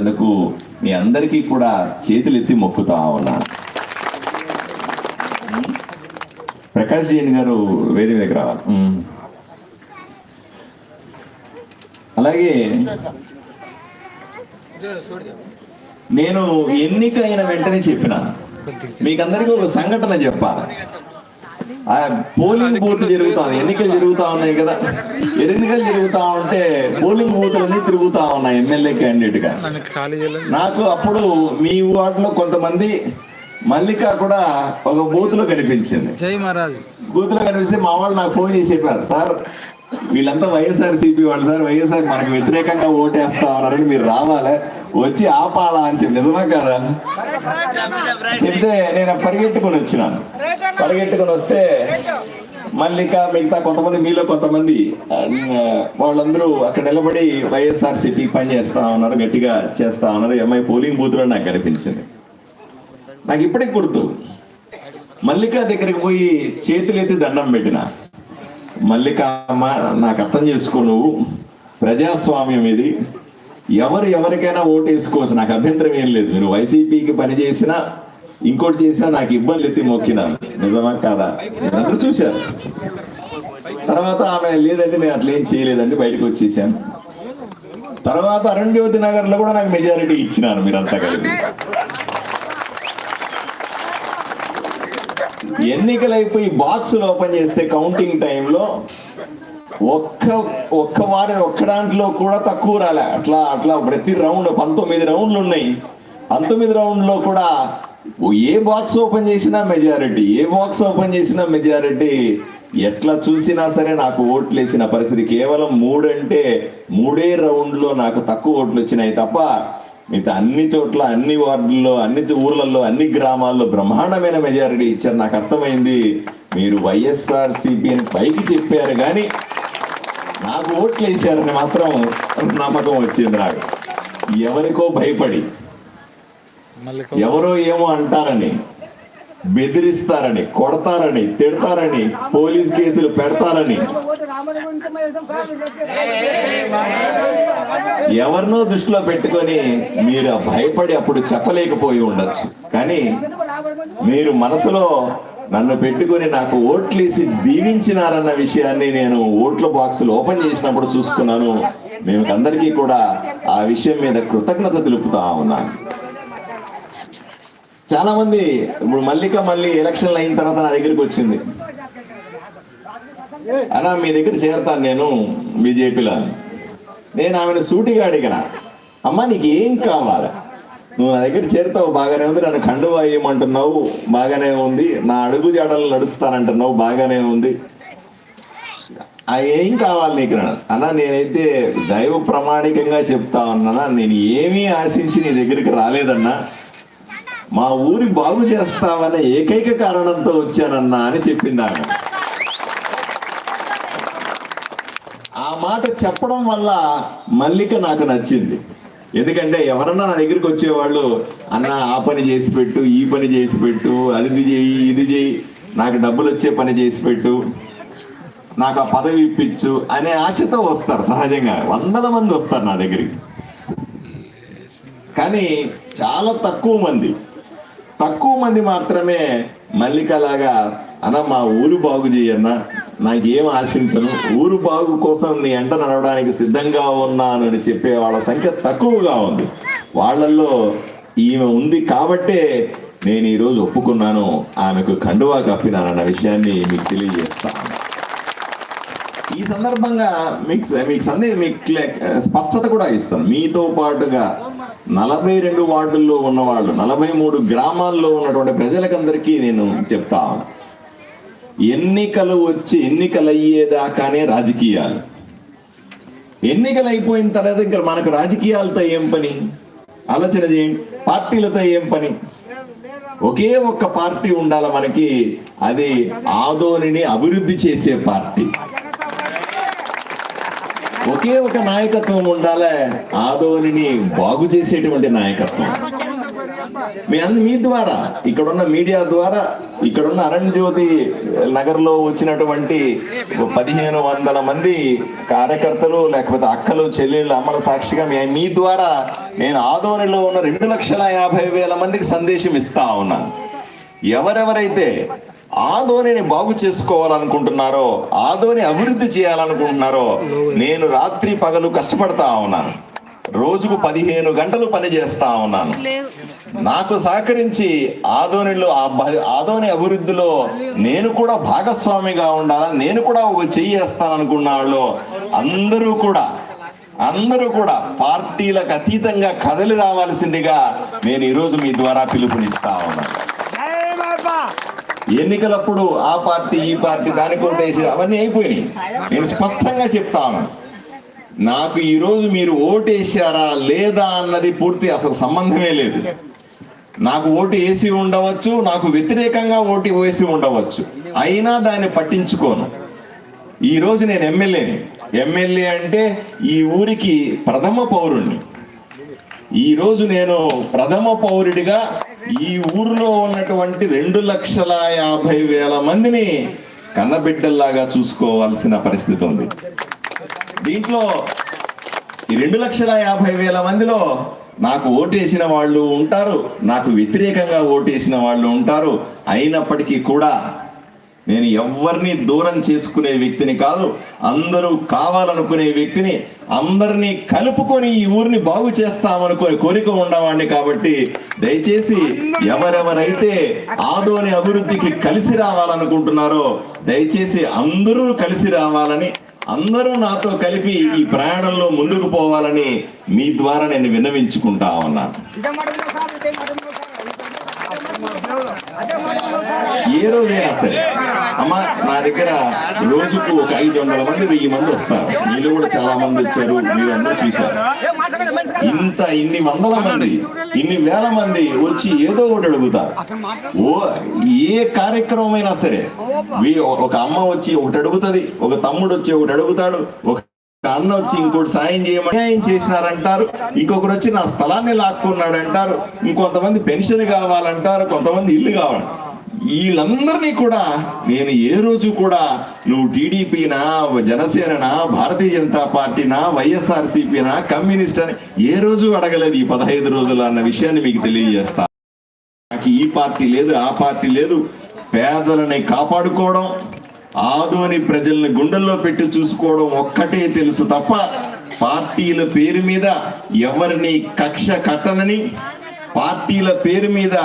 అందుకు మీ అందరికీ కూడా చేతులు ఎత్తి మొక్కుతా ఉన్నాను. ప్రకాష్ జైన్ గారు వేదిక దగ్గర రావాలి. అలాగే నేను ఎన్నిక అయిన వెంటనే చెప్పిన. మీకందరికీ ఒక సంఘటన చెప్పాలి. ఆ పోలింగ్ బూత్ జరుగుతాం ఎన్నికలు జరుగుతా ఉన్నాయి కదా. ఎన్నికలు జరుగుతా ఉంటే పోలింగ్ బూతులన్నీ తిరుగుతా ఉన్నాయి ఎమ్మెల్యే క్యాండిడేట్గా నాకు అప్పుడు మీ వార్డులో కొంతమంది మల్లిక కూడా ఒక బూత్లో కనిపించింది బూత్లో కనిపిస్తే మా వాళ్ళు నాకు ఫోన్ చేసి చెప్పారు సార్ వీళ్ళంతా వైఎస్ఆర్ సిపి వాళ్ళు సార్ వైఎస్ఆర్ మనకు వ్యతిరేకంగా ఓటేస్తా ఉన్నారని మీరు రావాలి. వచ్చి ఆపాలా అని చెప్పి నిజమే కదా? చెప్తే నేను పరిగెట్టుకుని వచ్చినాను. పరిగెట్టుకుని వస్తే మల్లిక మిగతా కొంతమంది మీలో కొంతమంది వాళ్ళందరూ అక్కడ నిలబడి వైఎస్ఆర్సీపీ పని చేస్తా ఉన్నారు గట్టిగా చేస్తా ఉన్నారు. ఎంఐ పోలింగ్ బూత్లో నాకు కనిపించింది. నాకు ఇప్పటికి గుర్తు. మల్లిక దగ్గరికి పోయి చేతులెత్తి దండం పెట్టిన. మల్లిక అమ్మ నాకు అర్థం చేసుకో నువ్వు. ప్రజాస్వామ్యం ఇది. ఎవరు ఎవరికైనా ఓటు వేసుకోవచ్చు నాకు అభ్యంతరం ఏం లేదు. మీరు వైసీపీకి పని చేసినా ఇంకోటి చేసినా నాకు ఇబ్బంది ఎత్తి మొక్కినా నిజమా కాదా? అందరూ చూశారు తర్వాత ఆమె లేదంటే నేను అట్లా ఏం చేయలేదండి బయటకు వచ్చేసాను. తర్వాత అరుణ్జ్యోతి నగర్లో కూడా నాకు మెజారిటీ ఇచ్చినారు మీరంతా కలిపి. ఎన్నికలు అయిపోయి బాక్సులు ఓపెన్ చేస్తే కౌంటింగ్ టైంలో ఒక్క ఒక్క వారి ఒక్క దాంట్లో కూడా తక్కువ రాలే. అట్లా అట్లా ప్రతి రౌండ్ పంతొమ్మిది రౌండ్లు ఉన్నాయి. పంతొమ్మిది రౌండ్లో కూడా ఏ బాక్స్ ఓపెన్ చేసినా మెజారిటీ ఏ బాక్స్ ఓపెన్ చేసినా మెజారిటీ. ఎట్లా చూసినా సరే నాకు ఓట్లు వేసిన పరిస్థితి. కేవలం మూడు అంటే మూడే రౌండ్లో నాకు తక్కువ ఓట్లు వచ్చినాయి తప్ప మిగతా అన్ని చోట్ల అన్ని వార్డుల్లో అన్ని ఊర్లలో అన్ని గ్రామాల్లో బ్రహ్మాండమైన మెజారిటీ ఇచ్చారు. నాకు అర్థమైంది. మీరు వైఎస్ఆర్ సిపిని పైకి చెప్పారు కానీ నాకు ఓట్లు వేసారని మాత్రం నమ్మకం వచ్చింది నాకు. ఎవరికో భయపడి ఎవరో ఏమో అంటారని బెదిరిస్తారని కొడతారని తిడతారని పోలీస్ కేసులు పెడతారని. ఎవరినో దృష్టిలో పెట్టుకొని మీరు భయపడి అప్పుడు చెప్పలేకపోయి ఉండొచ్చు. కానీ మీరు మనసులో నన్ను పెట్టుకొని నాకు ఓట్లేసి దీవించినారన్న విషయాన్ని నేను ఓట్ల బాక్సులు ఓపెన్ చేసినప్పుడు చూసుకున్నాను. మేము అందరికీ కూడా ఆ విషయం మీద కృతజ్ఞత తెలుపుతా ఉన్నాను. చాలా మంది ఇప్పుడు మల్లిక మళ్ళీ ఎలక్షన్లు అయిన తర్వాత నా దగ్గరికి వచ్చింది. అలా మీ దగ్గర చేరతాను నేను బీజేపీలో నేను ఆమెను సూటిగా అడిగిన అమ్మా నీకు ఏం కావాలి? నువ్వు నా దగ్గర చేరుతావు బాగానే ఉంది. నన్ను కండువా వేయమంటున్నావు బాగానే ఉంది. నా అడుగు జాడలు నడుస్తానంటున్నావు బాగానే ఉంది. ఆ ఏం కావాలి నీకు అన్నాడు. అన్నా నేనైతే దైవ ప్రామాణికంగా చెప్తా ఉన్నానా నేను ఏమీ ఆశించి నీ దగ్గరికి రాలేదన్నా. మా ఊరి బాగు చేస్తావనే ఏకైక కారణంతో వచ్చానన్నా అని చెప్పింది ఆమె. ఆ మాట చెప్పడం వల్ల మల్లిక నాకు నచ్చింది. ఎందుకంటే ఎవరన్నా నా దగ్గరికి వచ్చేవాళ్ళు అన్న ఆ పని చేసి పెట్టు ఈ పని చేసి పెట్టు అది చేయి ఇది చేయి నాకు డబ్బులు వచ్చే పని చేసి పెట్టు నాకు ఆ పదవి ఇప్పించు అనే ఆశతో వస్తారు సహజంగా. వందల మంది వస్తారు నా దగ్గరికి. కానీ చాలా తక్కువ మంది. తక్కువ మంది మాత్రమే మల్లికలాగా అన్న మా ఊరు బాగు చేయన్నా నాకేం ఆశించను? ఊరు బాగు కోసం నీ ఎంట నడవడానికి సిద్ధంగా ఉన్నాను అని చెప్పే వాళ్ళ సంఖ్య తక్కువగా ఉంది. వాళ్ళల్లో ఈమె ఉంది కాబట్టే నేను ఈరోజు ఒప్పుకున్నాను. ఆమెకు కండువా కప్పినానన్న విషయాన్ని మీకు తెలియజేస్తాను. ఈ సందర్భంగా మీకు మీకు సందే మీకు స్పష్టత కూడా ఇస్తాను. మీతో పాటుగా నలభై రెండు వార్డుల్లో ఉన్నవాళ్ళు నలభై మూడు గ్రామాల్లో ఉన్నటువంటి ప్రజలకందరికీ నేను చెప్తా ఎన్నికలు వచ్చి ఎన్నికలు అయ్యేదాకానే రాజకీయాలు. ఎన్నికలు అయిపోయిన తర్వాత ఇంకా మనకు రాజకీయాలతో ఏం పని? ఆలోచన చేయండి. పార్టీలతో ఏం పని? ఒకే ఒక్క పార్టీ ఉండాలి మనకి. అది ఆదోనిని అభివృద్ధి చేసే పార్టీ. ఒకే ఒక నాయకత్వం ఉండాలి. ఆదోనిని బాగు చేసేటువంటి నాయకత్వం. మీ అందు మీ ద్వారా ఇక్కడున్న మీడియా ద్వారా ఇక్కడున్న అరణ్ జ్యోతి నగర్లో వచ్చినటువంటి పదిహేను వందల మంది కార్యకర్తలు లేకపోతే అక్కలు చెల్లెళ్ళు అమ్మల సాక్షిగా మీ మీ ద్వారా నేను ఆదోనిలో ఉన్న రెండు లక్షల యాభై వేల మందికి సందేశం ఇస్తా ఉన్నాను ఎవరెవరైతే ఆదోనిని బాగు చేసుకోవాలనుకుంటున్నారో ఆదోని అభివృద్ధి చేయాలనుకుంటున్నారో నేను రాత్రి పగలు కష్టపడతా ఉన్నాను. రోజుకు పదిహేను గంటలు పని చేస్తా ఉన్నాను. నాకు సహకరించి ఆదోనిలో ఆదోని అభివృద్ధిలో నేను కూడా భాగస్వామిగా ఉండాలా నేను కూడా ఒక చెయ్యి వేస్తాననుకున్న వాళ్ళు అందరూ కూడా అందరూ కూడా పార్టీలకు అతీతంగా కదలి రావాల్సిందిగా నేను ఈరోజు మీ ద్వారా పిలుపునిస్తా ఉన్నాను ఎన్నికలప్పుడు ఆ పార్టీ ఈ పార్టీ దానికి అవన్నీ అయిపోయినాయి. నేను స్పష్టంగా చెప్తా ఉన్నాను నాకు ఈరోజు మీరు ఓటేసారా లేదా అన్నది పూర్తి అసలు సంబంధమే లేదు. నాకు ఓటు వేసి ఉండవచ్చు నాకు వ్యతిరేకంగా ఓటు వేసి ఉండవచ్చు. అయినా దాన్ని పట్టించుకోను. ఈరోజు నేను ఎమ్మెల్యేని. ఎమ్మెల్యే అంటే ఈ ఊరికి ప్రథమ పౌరుణ్ణి. ఈరోజు నేను ప్రథమ పౌరుడిగా ఈ ఊరిలో ఉన్నటువంటి రెండు లక్షల యాభై వేల మందిని కన్నబిడ్డల్లాగా చూసుకోవాల్సిన పరిస్థితి ఉంది. దీంట్లో ఈ రెండు లక్షల యాభై వేల మందిలో నాకు ఓటేసిన వాళ్ళు ఉంటారు. నాకు వ్యతిరేకంగా ఓటేసిన వాళ్ళు ఉంటారు. అయినప్పటికీ కూడా నేను ఎవరిని దూరం చేసుకునే వ్యక్తిని కాదు అందరూ కావాలనుకునే వ్యక్తిని అందరినీ కలుపుకొని ఈ ఊరిని బాగు చేస్తామనుకునే కోరిక ఉన్నవాడిని కాబట్టి దయచేసి ఎవరెవరైతే ఆదోని అభివృద్ధికి కలిసి రావాలనుకుంటున్నారో దయచేసి అందరూ కలిసి రావాలని అందరూ నాతో కలిపి ఈ ప్రయాణంలో ముందుకు పోవాలని మీ ద్వారా నేను విన్నవించుకుంటా ఉన్నాను. ఏ రోజైనా సరే అమ్మ నా దగ్గర రోజుకు ఒక ఐదు వందల మంది వెయ్యి మంది వస్తారు. మీలో కూడా చాలా మంది వచ్చారు మీరు అందరూ చూశారు. ఇంత ఇన్ని వందల మంది ఇన్ని వేల మంది వచ్చి ఏదో ఒకటి అడుగుతారు. ఓ ఏ కార్యక్రమం అయినా సరే ఒక అమ్మ వచ్చి ఒకటి అడుగుతుంది ఒక తమ్ముడు వచ్చి ఒకటి అడుగుతాడు ఒక అన్న వచ్చి ఇంకోటి సాయం చేయమని అన్యాయం చేసినారంటారు. ఇంకొకరు వచ్చి నా స్థలాన్ని లాక్కున్నాడు అంటారు ఇంకొంతమంది పెన్షన్ కావాలంటారు. కొంతమంది ఇల్లు కావాలి. వీళ్ళందరినీ కూడా నేను ఏ రోజు కూడా నువ్వు టీడీపీనా జనసేననా భారతీయ జనతా పార్టీనా వైఎస్ఆర్సీపీనా కమ్యూనిస్ట్ అని ఏ రోజు అడగలేదు ఈ పదహైదు రోజులు అన్న విషయాన్ని మీకు తెలియజేస్తా. నాకు ఈ పార్టీ లేదు ఆ పార్టీ లేదు. పేదలని కాపాడుకోవడం ఆదోని ప్రజల్ని గుండెల్లో పెట్టి చూసుకోవడం ఒక్కటే తెలుసు తప్ప పార్టీల పేరు మీద ఎవరిని కక్ష కట్టనని పార్టీల పేరు మీద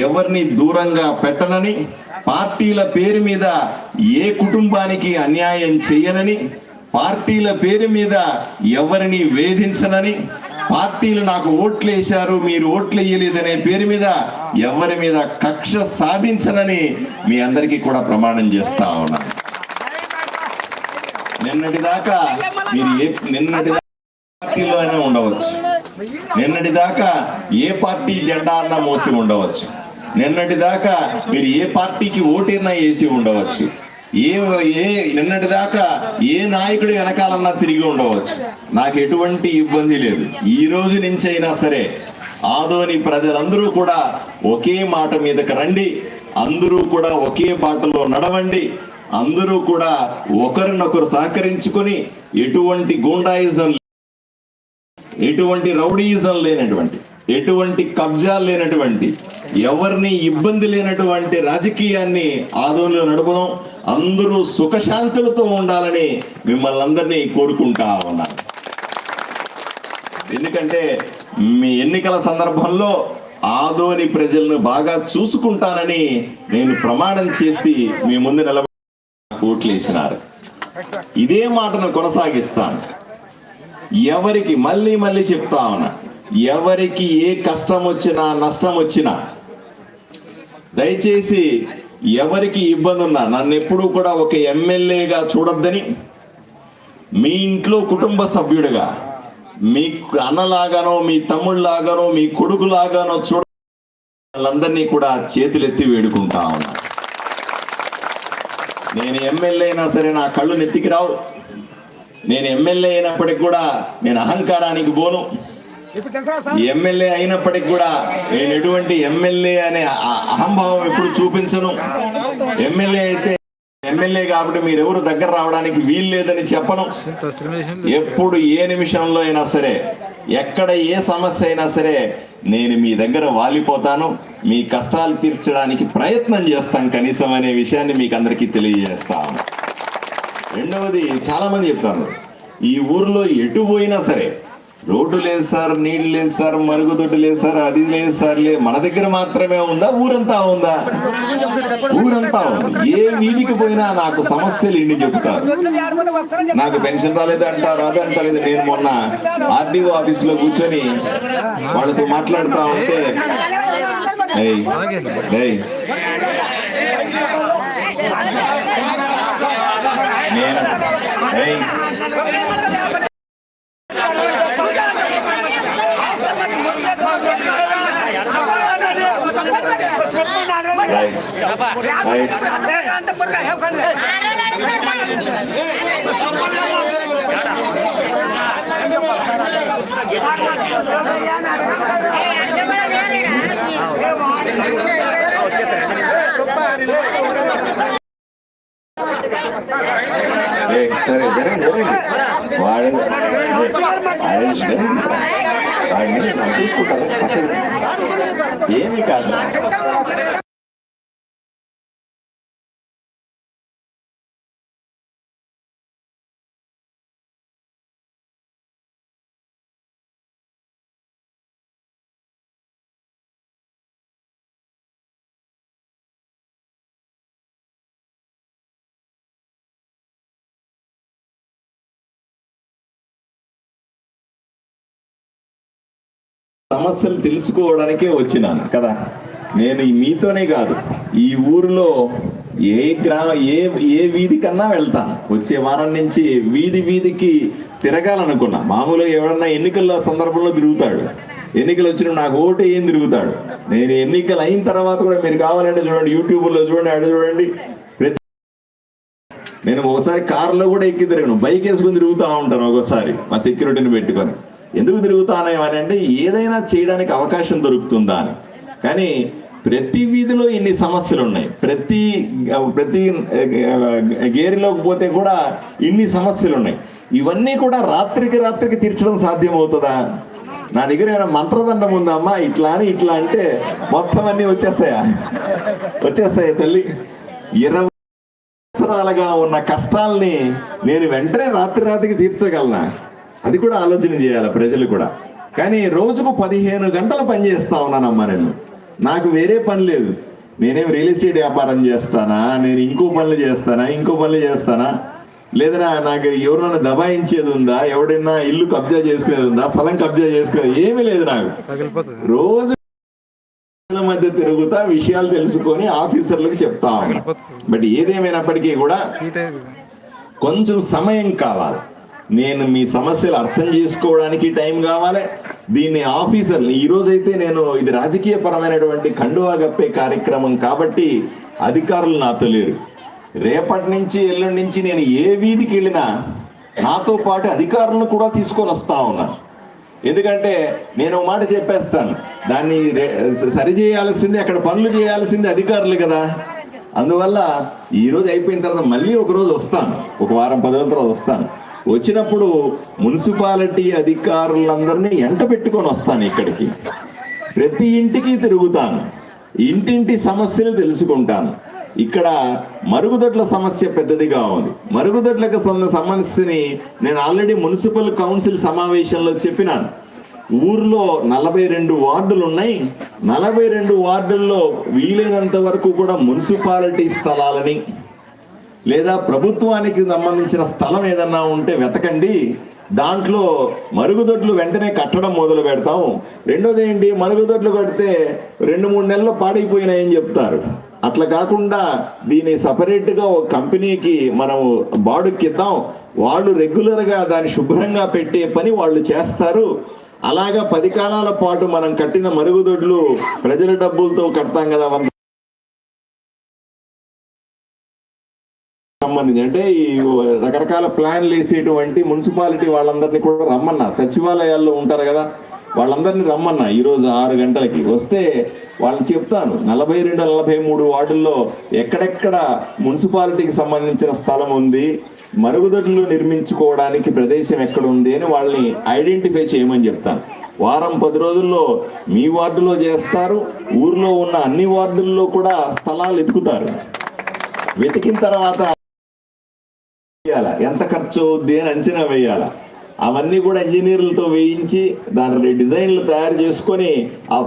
ఎవరిని దూరంగా పెట్టనని పార్టీల పేరు మీద ఏ కుటుంబానికి అన్యాయం చేయనని పార్టీల పేరు మీద ఎవరిని వేధించనని పార్టీలు నాకు ఓట్లు వేశారు మీరు ఓట్లు వేయలేదనే పేరు మీద ఎవరి మీద కక్ష సాధించనని మీ అందరికీ కూడా ప్రమాణం చేస్తా ఉన్నాను నిన్నటి దాకా మీరు ఏ నిన్నటి దాకా పార్టీలో అయినా ఉండవచ్చు. నిన్నటి దాకా ఏ పార్టీ జెండా అన్నా మోసి ఉండవచ్చు. నిన్నటి దాకా మీరు ఏ పార్టీకి ఓటైనా వేసి ఉండవచ్చు. ఏ ఏ నిన్నటి దాకా ఏ నాయకుడు వెనకాలన్నా తిరిగి ఉండవచ్చు. నాకు ఎటువంటి ఇబ్బంది లేదు. ఈ రోజు నుంచి అయినా సరే ఆదోని ప్రజలందరూ కూడా ఒకే మాట మీదకి రండి. అందరూ కూడా ఒకే బాటలో నడవండి. అందరూ కూడా ఒకరినొకరు సహకరించుకొని ఎటువంటి గూండాయిజం ఎటువంటి రౌడీయిజం లేనటువంటి ఎటువంటి కబ్జా లేనటువంటి ఎవరిని ఇబ్బంది లేనటువంటి రాజకీయాన్ని ఆదోళనలో నడుపుదాం. అందరూ సుఖశాంతులతో ఉండాలని మిమ్మల్ని అందరినీ కోరుకుంటా ఉన్నాను. ఎందుకంటే మీ ఎన్నికల సందర్భంలో ఆదోని ప్రజలను బాగా చూసుకుంటానని నేను ప్రమాణం చేసి మీ ముందు నిలబడి కోట్లు వేసినారు. ఇదే మాటను కొనసాగిస్తాను. ఎవరికి మళ్ళీ మళ్ళీ చెప్తా ఉన్నా ఎవరికి ఏ కష్టం వచ్చినా నష్టం వచ్చినా దయచేసి ఎవరికి ఇబ్బంది ఉన్నా నన్ను ఎప్పుడూ కూడా ఒక ఎమ్మెల్యేగా చూడొద్దని మీ ఇంట్లో కుటుంబ సభ్యుడిగా మీ అన్నలాగానో మీ తమ్ముళ్ళలాగానో మీ కొడుకులాగానో చూడ వాళ్ళందరినీ కూడా చేతులెత్తి వేడుకుంటా ఉన్నా. నేను ఎమ్మెల్యే అయినా సరే నా కళ్ళు నెత్తికి రావు. నేను ఎమ్మెల్యే అయినప్పటికి కూడా నేను అహంకారానికి పోను ఎమ్మెల్యే అయినప్పటికి కూడా నేను ఎటువంటి ఎమ్మెల్యే అనే అహంభావం ఎప్పుడు చూపించను. ఎమ్మెల్యే అయితే ఎమ్మెల్యే కాబట్టి మీరు ఎవరు దగ్గర రావడానికి వీలు లేదని చెప్పను. ఎప్పుడు ఏ నిమిషంలో అయినా సరే ఎక్కడ ఏ సమస్య అయినా సరే నేను మీ దగ్గర వాలిపోతాను. మీ కష్టాలు తీర్చడానికి ప్రయత్నం చేస్తాను కనీసం అనే విషయాన్ని మీకు అందరికీ తెలియజేస్తాను. రెండవది చాలామంది చెప్తాను ఈ ఊర్లో ఎటు పోయినా సరే రోడ్డు లేదు సార్ నీళ్ళు లేదు సార్ మరుగుదొడ్డు లేదు సార్ అది లేదు సార్ లేదు మన దగ్గర మాత్రమే ఉందా? ఊరంతా ఉందా? ఊరంతా ఉంది? ఏ వీధికి పోయినా నాకు సమస్యలు ఇన్ని చెప్తారు నాకు పెన్షన్ రాలేదు అంటారు అది అంటారు నేను మొన్న ఆర్డీఓ ఆఫీస్లో కూర్చొని వాళ్ళతో మాట్లాడుతా ఉంటే ఏయ్, ఏయ్, నేను రైట్ రైట్ సరే జరగండి జరగండి వాడు వాడిని ఏమీ కాదు సమస్యలు తెలుసుకోవడానికే వచ్చినాను కదా? నేను మీతోనే కాదు ఈ ఊరిలో ఏ గ్రా ఏ ఏ వీధి కన్నా వెళ్తాను. వచ్చే వారం నుంచి వీధి వీధికి తిరగాలనుకున్నా. మామూలుగా ఎవడన్నా ఎన్నికల సందర్భంలో తిరుగుతాడు. ఎన్నికలు వచ్చిన నాకు ఓటు ఏం తిరుగుతాడు. నేను ఎన్నికలు అయిన తర్వాత కూడా మీరు కావాలంటే చూడండి యూట్యూబ్లో చూడండి అడ చూడండి. నేను ఒకసారి కారులో కూడా ఎక్కి తిరగను. బైక్ వేసుకుని తిరుగుతూ ఉంటాను ఒకసారి మా సెక్యూరిటీని పెట్టుకొని. ఎందుకు తిరుగుతానేమని అంటే ఏదైనా చేయడానికి అవకాశం దొరుకుతుందా అని. కానీ ప్రతి వీధిలో ఇన్ని సమస్యలు ఉన్నాయి. ప్రతి ప్రతి గేరిలోకి పోతే కూడా ఇన్ని సమస్యలు ఉన్నాయి. ఇవన్నీ కూడా రాత్రికి రాత్రికి తీర్చడం సాధ్యం అవుతుందా నా దగ్గర ఏమైనా మంత్రదండం ఉందమ్మా ఇట్లా అని ఇట్లా అంటే మొత్తం అన్నీ వచ్చేస్తాయా? వచ్చేస్తాయా తల్లి? ఇరవై సంవత్సరాలుగా ఉన్న కష్టాల్ని నేను వెంటనే రాత్రి రాత్రికి తీర్చగలనా? అది కూడా ఆలోచన చేయాలి ప్రజలు కూడా. కానీ రోజుకు పదిహేను గంటలు పని చేస్తా ఉన్నానమ్మా నేను. నాకు వేరే పని లేదు. నేనేం రియల్ ఎస్టేట్ వ్యాపారం చేస్తానా? నేను ఇంకో పనులు చేస్తానా? ఇంకో పనులు చేస్తానా? లేదా నాకు ఎవరైనా దబాయించేది ఉందా? ఎవడైనా ఇల్లు కబ్జా చేసుకునేది ఉందా? స్థలం కబ్జా చేసుకునేది ఏమీ లేదు నాకు. రోజు మధ్య తిరుగుతా విషయాలు తెలుసుకొని ఆఫీసర్లకు చెప్తా ఉన్నా. బట్ ఏదేమైనప్పటికీ కూడా కొంచెం సమయం కావాలి. నేను మీ సమస్యలు అర్థం చేసుకోవడానికి టైం కావాలి. దీన్ని ఆఫీసర్లు ఈరోజైతే నేను ఇది రాజకీయ పరమైనటువంటి కండువా గప్పే కార్యక్రమం కాబట్టి అధికారులు నాతో లేరు. రేపటి నుంచి ఎల్లుండి నుంచి నేను ఏ వీధికి వెళ్ళినా నాతో పాటు అధికారులను కూడా తీసుకొని వస్తా ఉన్నాను ఎందుకంటే నేను మాట చెప్పేస్తాను దాన్ని సరిచేయాల్సింది సరి చేయాల్సింది అక్కడ పనులు చేయాల్సింది అధికారులు కదా. అందువల్ల ఈరోజు అయిపోయిన తర్వాత మళ్ళీ ఒక రోజు వస్తాను ఒక వారం పది రోజుల తర్వాత వస్తాను. వచ్చినప్పుడు మున్సిపాలిటీ అధికారులందరినీ ఎంట పెట్టుకొని వస్తాను ఇక్కడికి. ప్రతి ఇంటికి తిరుగుతాను. ఇంటింటి సమస్యలు తెలుసుకుంటాను. ఇక్కడ మరుగుదొడ్ల సమస్య పెద్దదిగా ఉంది మరుగుదొడ్లకు సమస్యని నేను ఆల్రెడీ మున్సిపల్ కౌన్సిల్ సమావేశంలో చెప్పినాను. ఊర్లో నలభై రెండు వార్డులు ఉన్నాయి. నలభై రెండు వార్డుల్లో వీలైనంత వరకు కూడా మున్సిపాలిటీ స్థలాలని లేదా ప్రభుత్వానికి సంబంధించిన స్థలం ఏదన్నా ఉంటే వెతకండి. దాంట్లో మరుగుదొడ్లు వెంటనే కట్టడం మొదలు పెడతాం. రెండోది ఏంటి? మరుగుదొడ్లు కడితే రెండు మూడు నెలలు పాడైపోయినాయని చెప్తారు. అట్లా కాకుండా దీన్ని సపరేట్గా ఒక కంపెనీకి మనం బాడుకిద్దాం వాళ్ళు రెగ్యులర్గా దాన్ని శుభ్రంగా పెట్టే పని వాళ్ళు చేస్తారు. అలాగా పది కాలాల పాటు మనం కట్టిన మరుగుదొడ్లు ప్రజల డబ్బులతో కడతాం కదా సంబంధించి. అంటే ఈ రకరకాల ప్లాన్లు వేసేటువంటి మున్సిపాలిటీ వాళ్ళందరినీ కూడా రమ్మన్నా. సచివాలయాల్లో ఉంటారు కదా వాళ్ళందరినీ రమ్మన్నా ఈరోజు ఆరు గంటలకి. వస్తే వాళ్ళని చెప్తాను. నలభై రెండు నలభై మూడు వార్డుల్లో ఎక్కడెక్కడ మున్సిపాలిటీకి సంబంధించిన స్థలం ఉంది మరుగుదొడ్లు నిర్మించుకోవడానికి ప్రదేశం ఎక్కడ ఉంది అని వాళ్ళని ఐడెంటిఫై చేయమని చెప్తాను. వారం పది రోజుల్లో మీ వార్డులో చేస్తారు ఊర్లో ఉన్న అన్ని వార్డుల్లో కూడా స్థలాలు వెతుకుతారు. వెతికిన తర్వాత వేయాల. ఎంత ఖర్చు అవుద్ది అని అంచనా వేయాల. అవన్నీ కూడా ఇంజనీర్లతో వేయించి దాని డిజైన్లు తయారు చేసుకొని ఆ